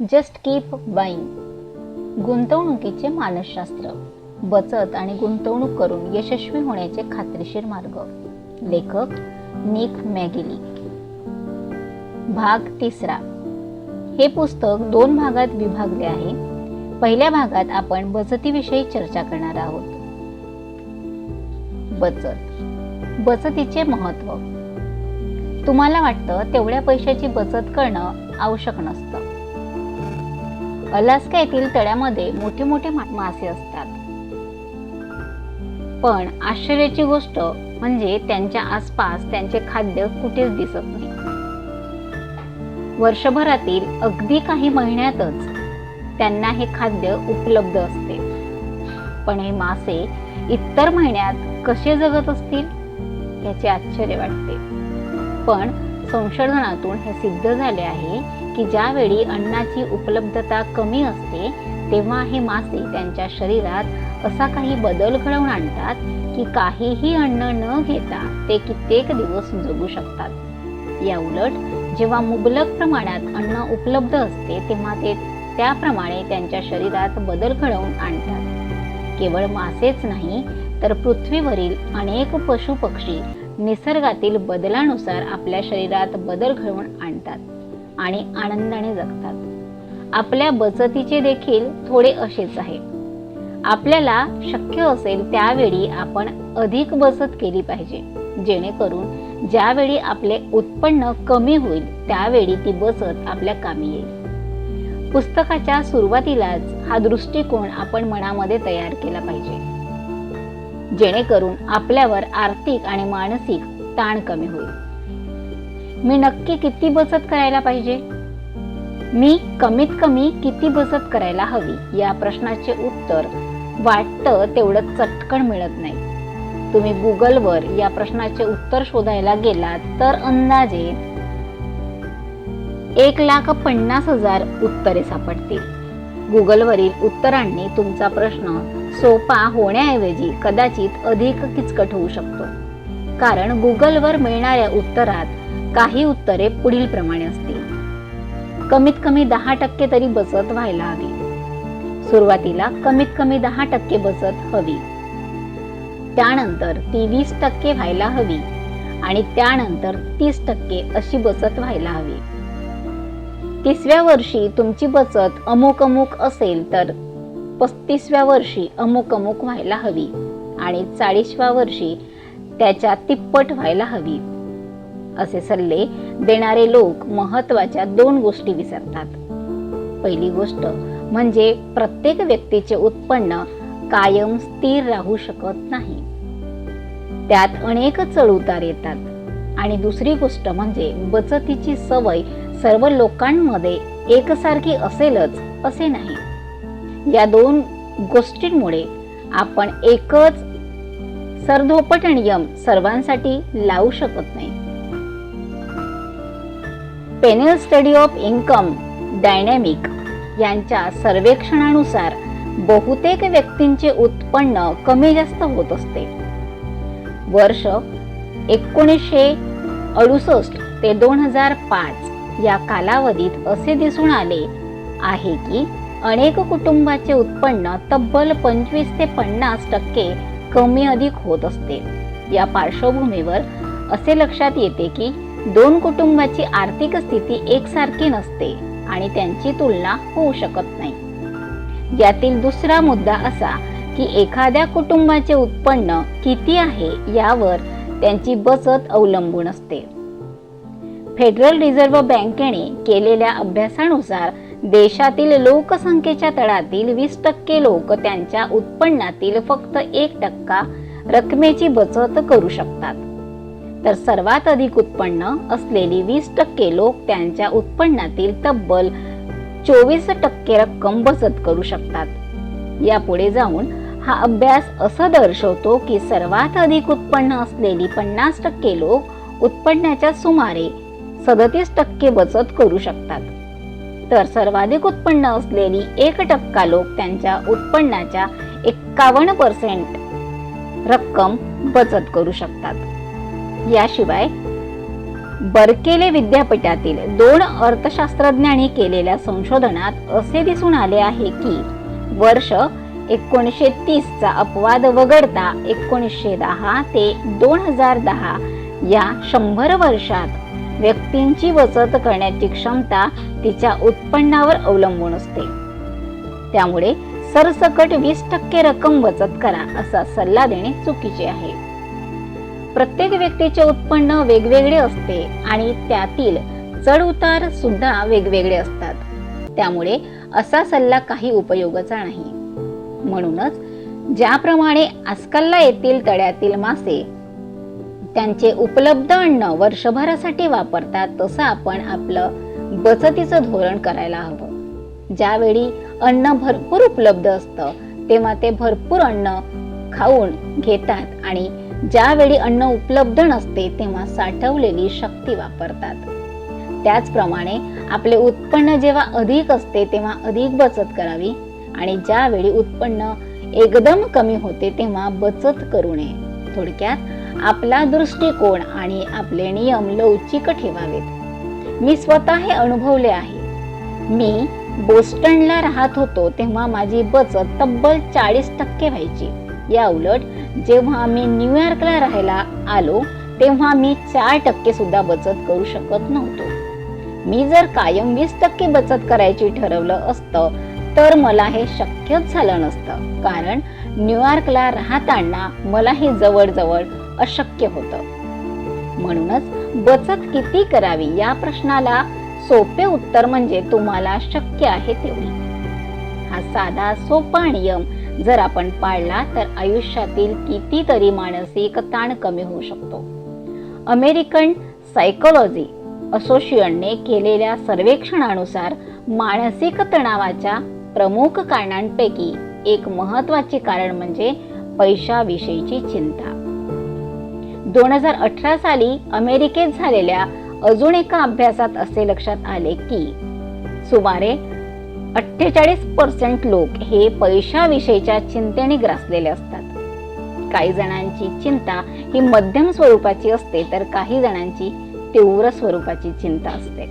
Just keep buying गुंतवणुकीचे मानसशास्त्र बचत आणि गुंतवणूक करून यशस्वी होण्याचे खात्रीशीर मार्ग. लेखक निक मॅगिली. भाग तिसरा. हे पुस्तक दोन भागात विभागले आहे. पहिल्या भागात आपण बचतीविषयी चर्चा करणार आहोत. बचत. बचतीचे महत्त्व. तुम्हाला वाटतं तेवढ्या पैशाची बचत करणं आवश्यक नसतं. अलास्का येथील तळ्यामध्ये मोठे मोठे मासे असतात. पण आश्चर्याची गोष्ट म्हणजे त्यांच्या आसपास त्यांचे खाद्य कुठेच दिसत नाही. वर्षभरातील अगदी काही महिन्यातच त्यांना हे खाद्य उपलब्ध असते. पण हे मासे इतर महिन्यात कसे जगत असतील याचे आश्चर्य वाटते. पण संशोधनातून हे सिद्ध झाले आहे की ज्यावेळी अन्नाची उपलब्धता कमी असते तेव्हा हे मासे त्यांच्या शरीरात असा काही बदल घडवून आणतात की काहीही अन्न न घेता ते कित्येक दिवस जगू शकतात. या उलट जेव्हा मुबलक प्रमाणात अन्न उपलब्ध असते तेव्हा ते त्याप्रमाणे त्यांच्या शरीरात बदल घडवून आणतात. केवळ मासेच नाही तर पृथ्वीवरील अनेक पशु पक्षी निसर्गातील बदलानुसार आपल्या शरीरात बदल घडवून आणतात आणि आनंदाने जगतात. आपल्या बचतीचे देखील थोडे असेच आहे. आपल्याला शक्य असेल त्यावेळी आपण अधिक बचत केली पाहिजे. जेणेकरून ज्यावेळी आपले उत्पन्न कमी होईल त्यावेळी ती बचत आपल्या कामी येईल. पुस्तकाच्या सुरुवातीलाच हा दृष्टिकोन आपण मनामध्ये तयार केला पाहिजे. जेणेकरून आपल्यावर आर्थिक आणि मानसिक ताण कमी होईल. मी नक्की किती बचत करायला पाहिजे? मी कमीत कमी किती बचत करायला हवी? या प्रश्नाचे उत्तर वाटतं तेवढं चटकन मिळत नाही. तुम्ही गुगलवर या प्रश्नाचे उत्तर शोधायला गेलात तर अंदाजे एक लाख पन्नास हजार उत्तरे सापडतील. गुगलवरील उत्तरांनी तुमचा प्रश्न सोपा होण्याऐवजी कदाचित अधिक किचकट होऊ शकतो. कारण गुगलवर मिळणाऱ्या उत्तरात काही उत्तरे पुढील प्रमाणे असतील. कमीत कमी दहा टक्के तरी बचत व्हायला हवी. सुरुवातीला कमीत कमी दहा टक्के बचत हवी. त्यानंतर ती वीस टक्के व्हायला हवी आणि त्यानंतर तीस टक्के अशी बचत व्हायला हवी. तिसव्या वर्षी तुमची बचत अमुक अमुक असेल तर पस्तीसव्या वर्षी अमुक अमुक व्हायला हवी आणि चाळीसव्या वर्षी त्याच्या तिप्पट व्हायला हवी. असे सल्ले देणारे लोक महत्त्वाच्या दोन गोष्टी विसरतात. पहिली गोष्ट म्हणजे प्रत्येक व्यक्तीचे उत्पन्न कायम स्थिर राहू शकत नाही. त्यात अनेक चढउतार येतात. आणि दुसरी गोष्ट म्हणजे बचतीची सवय सर्व लोकांमध्ये एकसारखी असेलच असे नाही. या दोन गोष्टींमुळे आपण एकच सरधोपट नियम सर्वांसाठी लावू शकत नाही. Panel study of income dynamic यांच्या सर्वेक्षणानुसार बहुतेक व्यक्तींचे उत्पन्न कमी जास्त होत असते. वर्ष एकोणीसशे अडुसष्ट ते दोन हजार पाच या कालावधीत असे दिसून आले आहे की अनेक कुटुंबाचे उत्पन्न तब्बल पंचवीस ते पन्नास टक्के कमी अधिक होत असते. या पार्श्वभूमीवर असे लक्षात येते की दोन कुटुंबाची आर्थिक स्थिती एकसारखी नसते आणि त्यांची तुलना होऊ शकत नाही. यातील दुसरा मुद्दा असा की एखाद्या कुटुंबाचे उत्पन्न किती आहे यावर त्यांची बचत अवलंबून असते. फेडरल रिझर्व्ह बँकेने केलेल्या अभ्यासानुसार देशातील लोकसंख्येच्या तळातील वीस टक्के लोक त्यांच्या उत्पन्नातील फक्त एक टक्का रकमेची बचत करू शकतात. तर सर्वात अधिक उत्पन्न असलेली वीस टक्के लोक त्यांच्या उत्पन्नातील तब्बल चोवीस टक्के रक्कम बचत करू शकतात. यापुढे जाऊन हा अभ्यास असं दर्शवतो की सर्वात अधिक उत्पन्न असलेली पन्नास टक्के लोक उत्पन्नाच्या सुमारे सदतीस टक्के बचत करू शकतात. तर सर्वाधिक उत्पन्न असलेली एक टक्का लोक त्यांच्या उत्पन्नाच्या एक्कावन्न पर्सेंट रक्कम बचत करू शकतात. याशिवाय बर्केले विद्यापीठातील दोन अर्थशास्त्रज्ञांनी केलेल्या संशोधनात असे दिसून आले आहे की वर्ष एकोणीसशे तीसचा अपवाद वगळता एकोणीसशे दहा ते दोन हजार दहा या शंभर वर्षात व्यक्तींची बचत करण्याची क्षमता तिच्या उत्पन्नावर अवलंबून असते. त्यामुळे सरसकट वीस टक्के रक्कम बचत करा असा सल्ला देणे चुकीचे आहे. प्रत्येक व्यक्तीचे उत्पन्न वेगवेगळे असते आणि त्यातील चढ उतार सुद्धा वेगवेगळे असतात. त्यामुळे असा सल्ला काही उपयोगाचा नाही. म्हणूनच ज्याप्रमाणे आजकालला येतील तळ्यातील मासे त्यांचे उपलब्ध अन्न वर्षभरासाठी वापरतात तसं आपण आपलं बचतीचं धोरण करायला हवं. ज्यावेळी अन्न भरपूर उपलब्ध असतं तेव्हा ते भरपूर अन्न खाऊन घेतात आणि ज्यावेळी अन्न उपलब्ध नसते तेव्हा साठवलेली शक्ती वापरतात. त्याचप्रमाणे आपले उत्पन्न जेव्हा अधिक असते तेव्हा अधिक बचत करावी आणि ज्यावेळी उत्पन्न एकदम कमी होते तेव्हा बचत करू नये. थोडक्यात आपला दृष्टिकोन आणि आपले नियम लवचिक ठेवावेत. मी स्वतः हे अनुभवले आहे. मी बोस्टनला राहत होतो तेव्हा माझी बचत तब्बल चाळीस टक्के व्हायची. या उलट जेव्हा मी न्यूयॉर्कला राहायला आलो तेव्हा मी चार टक्के सुद्धा बचत करू शकत नव्हतो. मी जर कायम वीस टक्के बचत करायची ठरवलं असतं तर मला हे शक्यच झालं नसतं. कारण न्यूयॉर्कला राहताना मला हे जवळजवळ अशक्य होतं. म्हणूनच बचत किती करावी या प्रश्नाला सोपे उत्तर म्हणजे तुम्हाला शक्य आहे तेवढी. हा साधा सोपा नियम जर आपण पाळला तर आयुष्यातील कितीतरी मानसिक ताण कमी होऊ शकतो. अमेरिकन सायकोलॉजी असोसिएशनने केलेल्या सर्वेक्षणानुसार मानसिक तणावाच्या प्रमुख कारणांपैकी एक महत्त्वाचे कारण म्हणजे पैशाविषयीची चिंता. दोन हजार अठरा साली अमेरिकेत झालेल्या अजून एका अभ्यासात असे लक्षात आले की सुमारे अठ्ठेचाळीस पर्सेंट लोक हे पैशाविषयीच्या चिंतेने ग्रासलेले असतात. काही जणांची चिंता ही मध्यम स्वरूपाची असते तर काही जणांची तीव्र स्वरूपाची चिंता असते.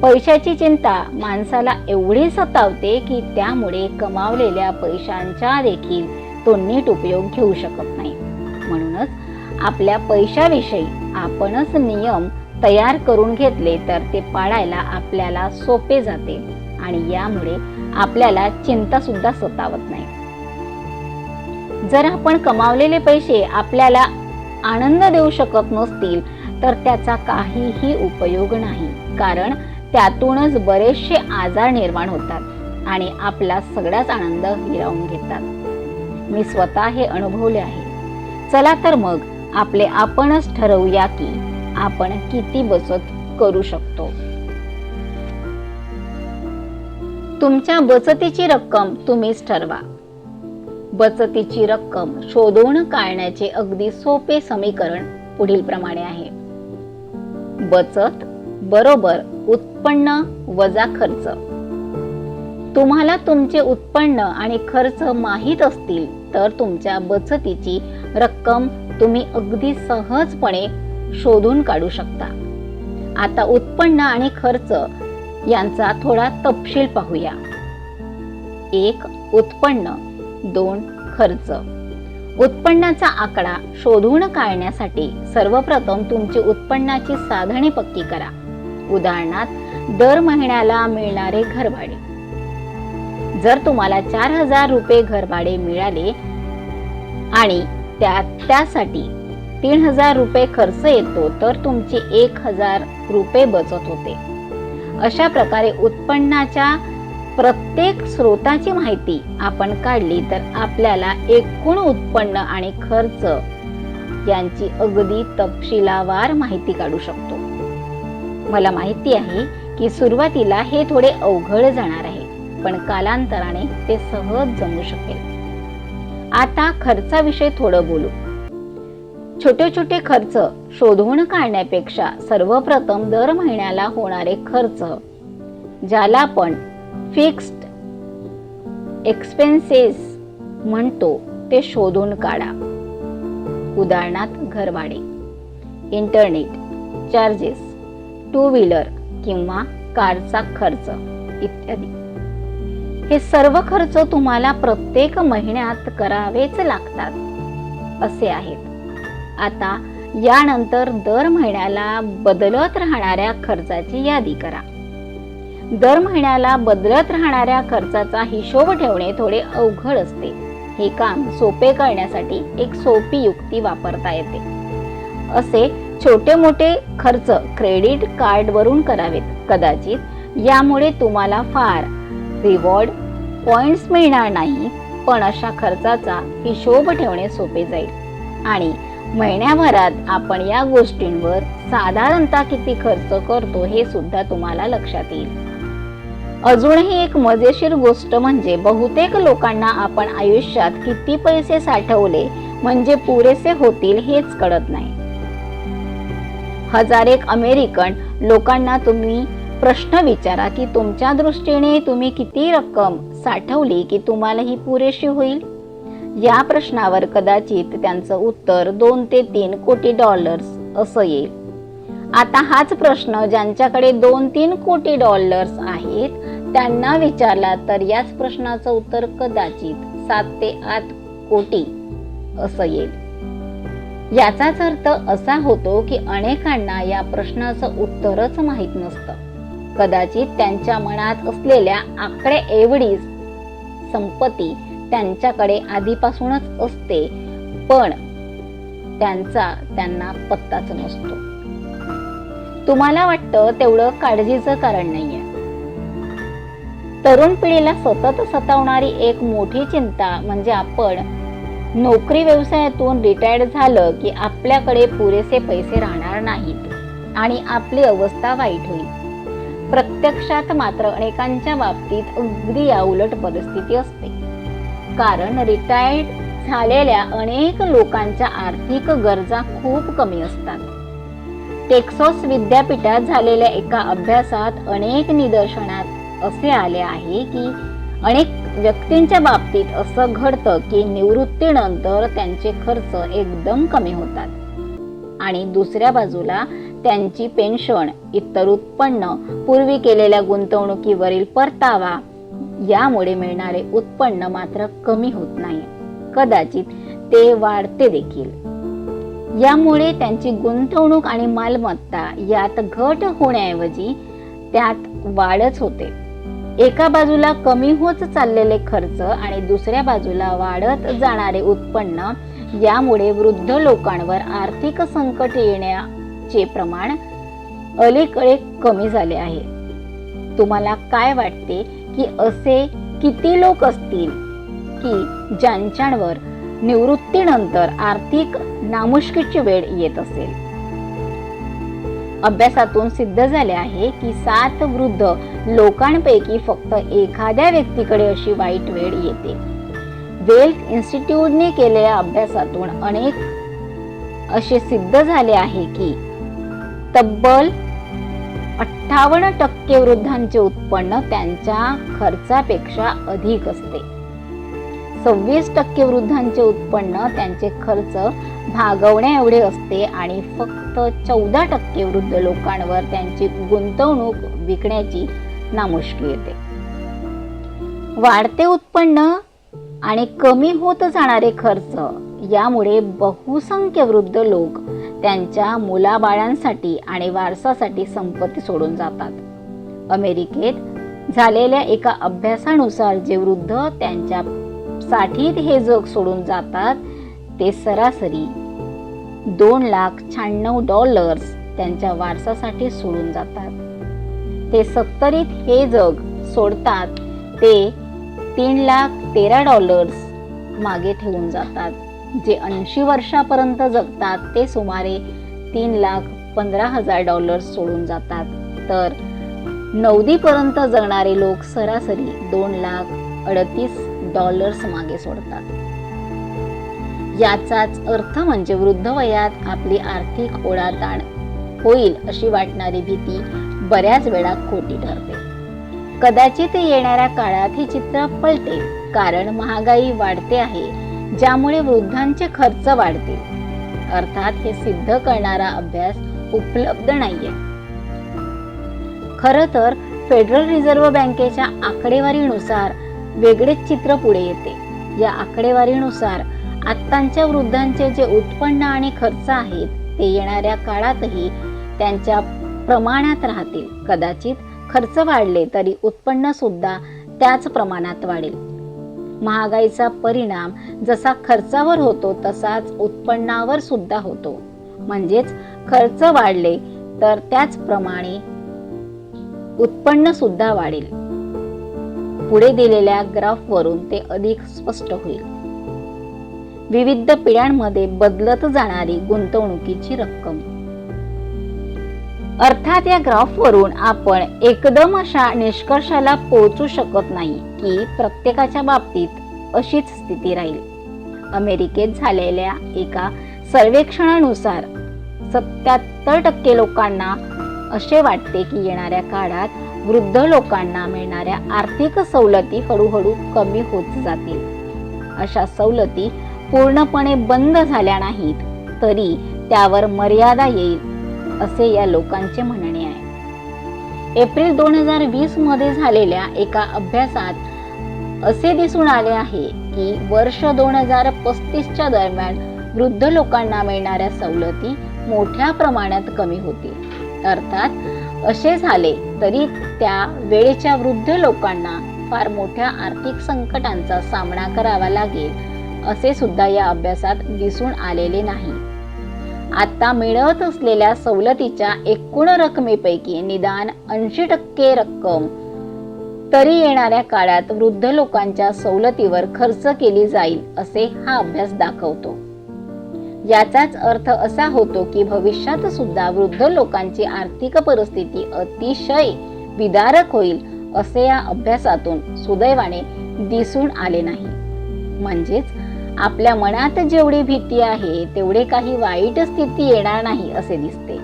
पैशाची चिंता माणसाला एवढी सतावते की त्यामुळे कमावलेल्या पैशांचा देखील तो नीट उपयोग घेऊ शकत नाही. म्हणूनच आपल्या पैशाविषयी आपणच नियम तयार करून घेतले तर ते पाळायला आपल्याला सोपे जाते आणि यामुळे आपल्याला चिंता सुद्धा सतावत नाही. जर आपण कमावलेले पैसे आपल्याला आनंद देऊ शकत नसतील तर त्याचा काहीही उपयोग नाही. कारण त्यातूनच बरेचसे आजार निर्माण होतात आणि आपला सगळाच आनंद हिरावून घेतात. मी स्वतः हे अनुभवले आहे. चला तर मग आपले आपणच ठरवूया की आपण किती बचत करू शकतो. तुमच्या बचतीची रक्कम तुम्हीच ठरवा. बचतीची रक्कम शोधून काढण्याचे अगदी सोपे समीकरण पुढील प्रमाणे आहे. बचत बरोबर उत्पन्न वजा खर्च. तुम्हाला तुमचे उत्पन्न आणि खर्च माहीत असतील तर तुमच्या बचतीची रक्कम तुम्ही अगदी सहजपणे शोधून काढू शकता. आता उत्पन्न आणि खर्च यांचा थोडा तपशील पाहूया. एक उत्पन्न. दोन खर्च. उत्पन्नाचा आकडा शोधून काढण्यासाठी सर्वप्रथम तुमची उत्पन्नाची साधने पक्की करा. उदाहरणार्थ दर महिन्याला मिळणारे घरभाडे. जर तुम्हाला चार हजार रुपये घरभाडे मिळाले आणि त्या त्यासाठी तीन हजार रुपये खर्च येतो तर तुमची एक हजार रुपये बचत होते. अशा प्रकारे उत्पन्नाच्या प्रत्येक स्रोताची माहिती आपण काढली तर आपल्याला एकूण उत्पन्न आणि खर्च यांची अगदी तपशिलावार माहिती काढू शकतो. मला माहिती आहे की सुरुवातीला हे थोडे अवघड जाणार आहे पण कालांतराने ते सहज जमू शकेल. आता खर्चाविषयी थोडं बोलू. छोटे छोटे खर्च शोधून काढण्यापेक्षा सर्वप्रथम दर महिन्याला होणारे खर्च ज्याला आपण फिक्स्ड एक्सपेन्सेस म्हणतो ते शोधून काढा. उदाहरणार्थ घरभाडे इंटरनेट चार्जेस टू व्हीलर किंवा कारचा खर्च इत्यादी. हे सर्व खर्च तुम्हाला प्रत्येक महिन्यात करावेच लागतात. असे आहेत. आता यानंतर दर महिन्याला बदलत राहणाऱ्या खर्चाची यादी करा. दर महिन्याला बदलत राहणाऱ्या खर्चाचा हिशोब ठेवणे थोडे अवघड असते. हे काम सोपे करण्यासाठी एक सोपी युक्ती वापरता येते. असे छोटे मोठे खर्च क्रेडिट कार्डवरून करावेत. कदाचित यामुळे तुम्हाला फार रिवॉर्ड पॉइंट्स मिळणार नाही पण अशा खर्चाचा हिशोब ठेवणे सोपे जाईल. आणि महिन्याभरात आपण या गोष्टींवर साधारणतः किती खर्च करतो हे सुद्धा तुम्हाला लक्षात येईल. अजूनही एक मजेशीर गोष्ट म्हणजे बहुतेक लोकांना आपण आयुष्यात किती पैसे साठवले म्हणजे पुरेसे होतील हेच कळत नाही. हजारेक अमेरिकन लोकांना तुम्ही प्रश्न विचारा की तुमच्या दृष्टीने तुम्ही किती रक्कम साठवली की तुम्हाला ही पुरेशी होईल? या प्रश्नावर कदाचित त्यांचं उत्तर दोन ते तीन कोटी डॉलर्स असं येईल. आता हाच प्रश्न ज्यांच्याकडे दोन तीन कोटी डॉलर्स आहेत त्यांना विचारला तर याच प्रश्नाचं उत्तर कदाचित सात ते आठ कोटी असं येईल. याचाच अर्थ असा होतो की अनेकांना या प्रश्नाचं उत्तरच माहीत नसतं. कदाचित त्यांच्या मनात असलेल्या आकडे एवढीच संपत्ती त्यांच्याकडे आधीपासूनच असते पण त्यांचा त्यांना पत्ताच नसतो. तुम्हाला वाटतं तेवढं काळजीचं कारण नाहीये. तरुण पिढीला सतत सतावणारी एक मोठी चिंता म्हणजे आपण नोकरी व्यवसायातून रिटायर्ड झालं की आपल्याकडे पुरेसे पैसे राहणार नाहीत आणि आपली अवस्था वाईट होईल. प्रत्यक्षात मात्र अनेकांच्या बाबतीत अगदी या उलट परिस्थिती असते. कारण रिटायर्ड झालेल्या अनेक लोकांच्या आर्थिक गरजा खूप कमी असतात. टेक्सास विद्यापीठात झालेल्या एका अभ्यासात अनेक निदर्शनात असे आले आहे की अनेक व्यक्तींच्या बाबतीत असं घडतं की निवृत्तीनंतर त्यांचे खर्च एकदम कमी होतात. आणि दुसऱ्या बाजूला त्यांची पेन्शन इतर उत्पन्न पूर्वी केलेल्या गुंतवणुकीवरील परतावा यामुळे मिळणारे उत्पन्न मात्र कमी होत नाही. कदाचित ते वाढते देखील. यामुळे त्यांची गुंतवणूक आणि मालमत्ता यात घट होण्याऐवजी त्यात वाढच होते. एका बाजूला कमी होत चाललेले खर्च आणि दुसऱ्या बाजूला वाढत जाणारे उत्पन्न यामुळे वृद्ध लोकांवर आर्थिक संकट येण्या चे प्रमाण अलीकडे कमी झाले आहे. तुम्हाला काय वाटते की असे किती लोक असतील की ज्यांच्यावर निवृत्तीनंतर आर्थिक नामुष्कीची वेळ येत असेल? अभ्यासातून सिद्ध झाले आहे की सात वृद्ध लोकांपैकी फक्त एखाद्या व्यक्तीकडे अशी वाईट वेळ येते. वेल्थ इन्स्टिट्यूटने केलेल्या अभ्यासातून अनेक असे सिद्ध झाले आहे की तब्बल अठ्ठावन्न टक्के वृद्धांचे उत्पन्न त्यांच्या खर्चापेक्षा अधिक असते. सव्वीस टक्के वृद्धांचे उत्पन्न त्यांचे खर्च भागवण्या एवढे असते आणि फक्त चौदा टक्के वृद्ध लोकांवर त्यांची गुंतवणूक विकण्याची नामुष्की येते. वाढते उत्पन्न आणि कमी होत जाणारे खर्च यामुळे बहुसंख्य वृद्ध लोक त्यांच्या मुलाबाळांसाठी आणि वारसासाठी संपत्ती सोडून जातात. अमेरिकेत झालेल्या एका अभ्यासानुसार जे वृद्ध त्यांच्यासाठीत हे जग सोडून जातात ते सरासरी दोन लाख शहाण्णव डॉलर्स त्यांच्या वारसासाठी सोडून जातात. ते सत्तरीत हे जग सोडतात ते तीन लाख तेरा डॉलर्स मागे ठेवून जातात. जे ऐंशी वर्षापर्यंत जगतात ते सुमारे तीन लाख पंधरा हजार डॉलर्स सोडून जातात. तर नवदीपर्यंत जगणारे लोक सरासरी दोन लाख अडतीस डॉलर्स मागे सोडतात. याचाच अर्थ म्हणजे वृद्ध वयात आपली आर्थिक ओढाताण होईल अशी वाटणारी भीती बऱ्याच वेळा खोटी ठरते. कदाचित येणाऱ्या काळात हे चित्र पळते कारण महागाई वाढते आहे ज्यामुळे वृद्धांचे खर्च वाढतील. अर्थात हे सिद्ध करणारा अभ्यास उपलब्ध नाहीये. खरं तर फेडरल रिझर्व्ह बँकेच्या आकडेवारीनुसार वेगळेच चित्र पुढे येते. या आकडेवारीनुसार आत्तांच्या वृद्धांचे जे उत्पन्न आणि खर्च आहेत ते येणाऱ्या काळातही त्यांच्या प्रमाणात राहतील. कदाचित खर्च वाढले तरी उत्पन्न सुद्धा त्याच प्रमाणात वाढेल. महागाईचा परिणाम जसा खर्चावर होतो तसाच उत्पन्नावर सुद्धा होतो. म्हणजेच खर्च वाढले तर त्याचप्रमाणे उत्पन्न सुद्धा वाढेल. पुढे दिलेल्या ग्राफवरून ते अधिक स्पष्ट होईल. विविध पिढ्यांमध्ये बदलत जाणारी गुंतवणुकीची रक्कम. अर्थात या ग्राफवरून आपण एकदम अशा निष्कर्षाला पोहोचू शकत नाही. की प्रत्येकाच्या बाबतीत अशीच स्थिती राहील. अमेरिकेत झालेल्या एका सर्वेक्षणानुसार सत्याहत्तर टक्के लोकांना असे वाटते की येणाऱ्या काळात वृद्ध लोकांना मिळणाऱ्या आर्थिक सवलती हळूहळू कमी होत जातील. अशा सवलती पूर्णपणे बंद झाल्या नाहीत तरी त्यावर मर्यादा येईल असे या लोकांचे म्हणणे आहे. एप्रिल दोन हजार वीसमध्ये झालेल्या एका अभ्यासात असे दिसून आले आहे की वर्ष दोन हजार पस्तीसच्या दरम्यान वृद्ध लोकांना मिळणाऱ्या सवलती मोठ्या प्रमाणात कमी होतील अर्थात असे झाले तरी त्या वेळेच्या वृद्ध लोकांना फार मोठ्या आर्थिक संकटांचा सामना करावा लागेल असे सुद्धा या अभ्यासात दिसून आलेले नाही. आता मिळत असलेल्या सवलतीच्या एकूण रकमेपैकी निदान ऐंशी टक्के रक्कम तरी येणाऱ्या काळात वृद्ध लोकांच्या सवलतीवर खर्च केली जाईल असे हा अभ्यास दाखवतो. याचाच अर्थ असा होतो की भविष्यात सुद्धा वृद्ध लोकांची आर्थिक परिस्थिती अतिशय विदारक होईल असे या अभ्यासातून सुदैवाने दिसून आले नाही. म्हणजेच आपल्या मनात जेवढी भीती आहे तेवढे काही वाईट स्थिती येणार नाही असे दिसते.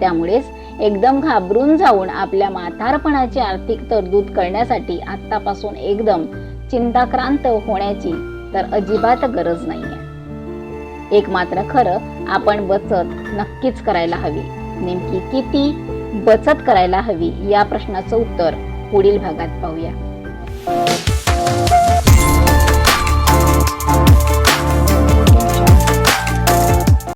त्यामुळेच एकदम घाबरून जाऊन आपल्या म्हातारपणाची आर्थिक तरतूद करण्यासाठी आतापासून एकदम चिंताक्रांत होण्याची तर अजिबात गरज नाहीये. एक मात्र खरं आपण बचत नक्कीच करायला हवी. नेमकी किती बचत करायला हवी या प्रश्नाचं उत्तर पुढील भागात पाहूया.